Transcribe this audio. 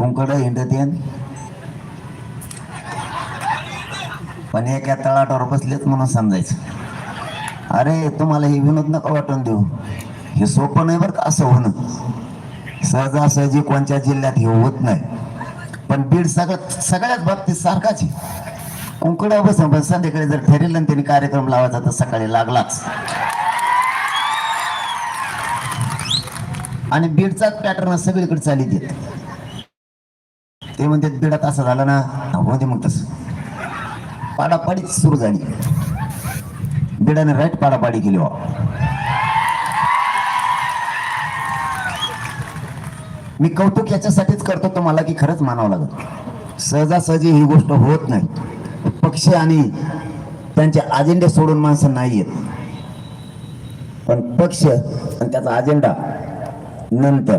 कुंकड हिंडतेन पण एका तळाटावर बसलेच म्हणून समजायचं. अरे तुम्हाला हे विनोद नका वाटून देऊ. हे सोपं नाही बरं का असं होणं. सहजासहजी कोणत्या जिल्ह्यात हे होत नाही. पण बीड सगळ्यात सगळ्याच बाबतीत सारखाच आहे. कुंकड्या बसून पण संध्याकाळी जर ठरेल आणि त्यांनी कार्यक्रम लावायचा तर सकाळी लागलाच. आणि बीडचाच पॅटर्न सगळीकडे चाली देत ते म्हणते दीड तास झालं ना. हो दे मग तस. पाडापाडीच सुरू झाली. बीडाने राईट पाडापाडी केली मी कौतुक याच्यासाठीच करतो तुम्हाला की खरंच मानावं लागत सहजासहजी ही गोष्ट होत नाही. पक्ष आणि त्यांचे अजेंडे सोडून माणसं नाही आहेत पण पक्ष आणि त्याचा अजेंडा नंतर.